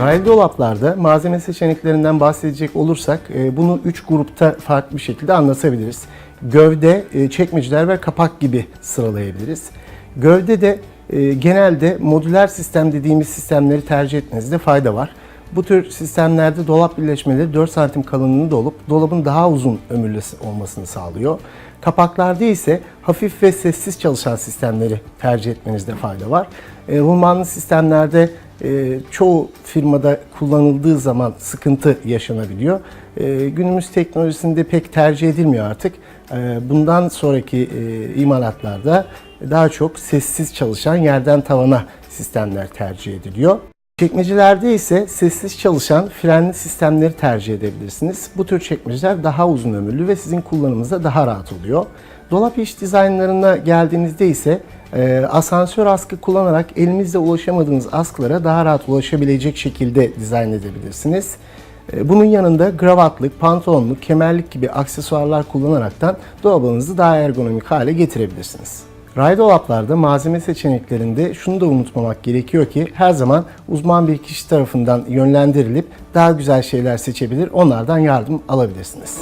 Raylı dolaplarda malzeme seçeneklerinden bahsedecek olursak e, bunu üç grupta farklı bir şekilde anlatabiliriz. Gövde, e, çekmeceler ve kapak gibi sıralayabiliriz. Gövde de e, genelde modüler sistem dediğimiz sistemleri tercih etmenizde fayda var. Bu tür sistemlerde dolap birleşmeleri 4 santim kalınlığında olup dolabın daha uzun ömürlü olmasını sağlıyor. Kapaklarda ise hafif ve sessiz çalışan sistemleri tercih etmenizde fayda var. E, Hulmanlı sistemlerde e, çoğu firmada kullanıldığı zaman sıkıntı yaşanabiliyor. E, günümüz teknolojisinde pek tercih edilmiyor artık. E, bundan sonraki e, imalatlarda daha çok sessiz çalışan yerden tavana sistemler tercih ediliyor. Çekmecelerde ise sessiz çalışan frenli sistemleri tercih edebilirsiniz. Bu tür çekmeceler daha uzun ömürlü ve sizin kullanımınızda daha rahat oluyor. Dolap iç dizaynlarına geldiğinizde ise e, asansör askı kullanarak elinizle ulaşamadığınız askılara daha rahat ulaşabilecek şekilde dizayn edebilirsiniz. E, Bunun yanında gravatlık, pantolonluk, kemerlik gibi aksesuarlar kullanaraktan dolabınızı daha ergonomik hale getirebilirsiniz. Ray dolaplarda malzeme seçeneklerinde şunu da unutmamak gerekiyor ki her zaman uzman bir kişi tarafından yönlendirilip daha güzel şeyler seçebilir, onlardan yardım alabilirsiniz.